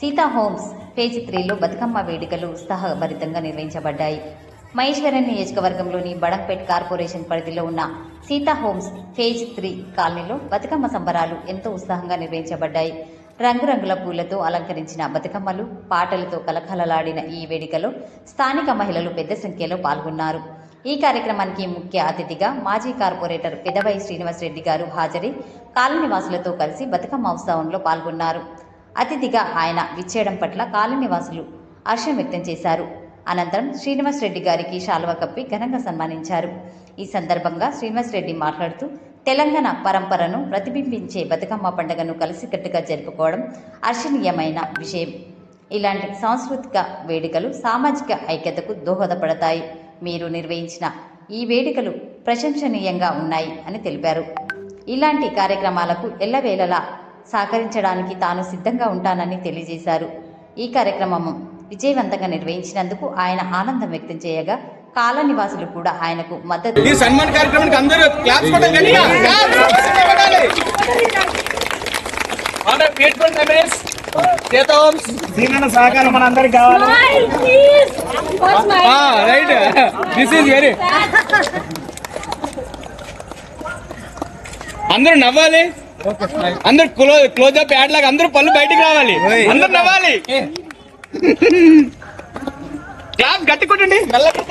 Sita homes phase త్రీలో బతుకమ్మ వేడుకలు ఉత్సాహభరితంగా నిర్వహించబడ్డాయి. మహేశ్వరం నియోజకవర్గంలోని బడంపేట్ కార్పొరేషన్ పరిధిలో ఉన్న సీతా హోమ్స్ ఫేజ్ త్రీ కాలనీలో బతుకమ్మ సంబరాలు ఎంతో ఉత్సాహంగా నిర్వహించబడ్డాయి. రంగురంగుల పూలతో అలంకరించిన బతుకమ్మలు పాటలతో కలకలలాడిన ఈ వేడుకలో స్థానిక మహిళలు పెద్ద సంఖ్యలో పాల్గొన్నారు. ఈ కార్యక్రమానికి ముఖ్య అతిథిగా మాజీ కార్పొరేటర్ పెదవై శ్రీనివాసరెడ్డి గారు హాజరై కాలనీవాసులతో కలిసి బతుకమ్మ ఉత్సవంలో పాల్గొన్నారు. అతిథిగా ఆయన విచ్చేయడం పట్ల కాలనీ హర్షం వ్యక్తం చేశారు. అనంతరం శ్రీనివాస్ రెడ్డి గారికి శాలువ కప్పి ఘనంగా సన్మానించారు. ఈ సందర్భంగా శ్రీనివాస్ రెడ్డి మాట్లాడుతూ తెలంగాణ పరంపరను ప్రతిబింబించే బతుకమ్మ పండుగను కలిసికట్టుగా జరుపుకోవడం హర్షణీయమైన విషయం. ఇలాంటి సాంస్కృతిక వేడుకలు సామాజిక ఐక్యతకు దోహదపడతాయి. మీరు నిర్వహించిన ఈ వేడుకలు ప్రశంసనీయంగా ఉన్నాయి అని తెలిపారు. ఇలాంటి కార్యక్రమాలకు ఎల్లవేళలా సహకరించడానికి తాను సిద్ధంగా ఉంటానని తెలియజేశారు. ఈ కార్యక్రమం విజయవంతంగా నిర్వహించినందుకు ఆయన ఆనందం వ్యక్తం చేయగా కాల నివాసులు కూడా ఆయనకు మద్దతు సన్మాన్ కార్యక్రమానికి క్లాప్స్ సహకారం మన అందరికి కావాలి రైట్ దిస్ ఈజ్ వెరీ అందరూ నవ్వాలి. అందరు క్లోజ్ క్లోజ్ అప్ యాడ్ లాగా అందరూ పళ్ళు బయటికి రావాలి. అందరూ నవ్వాలి. క్లాప్ గట్టి కొట్టండి. మెల్లగా.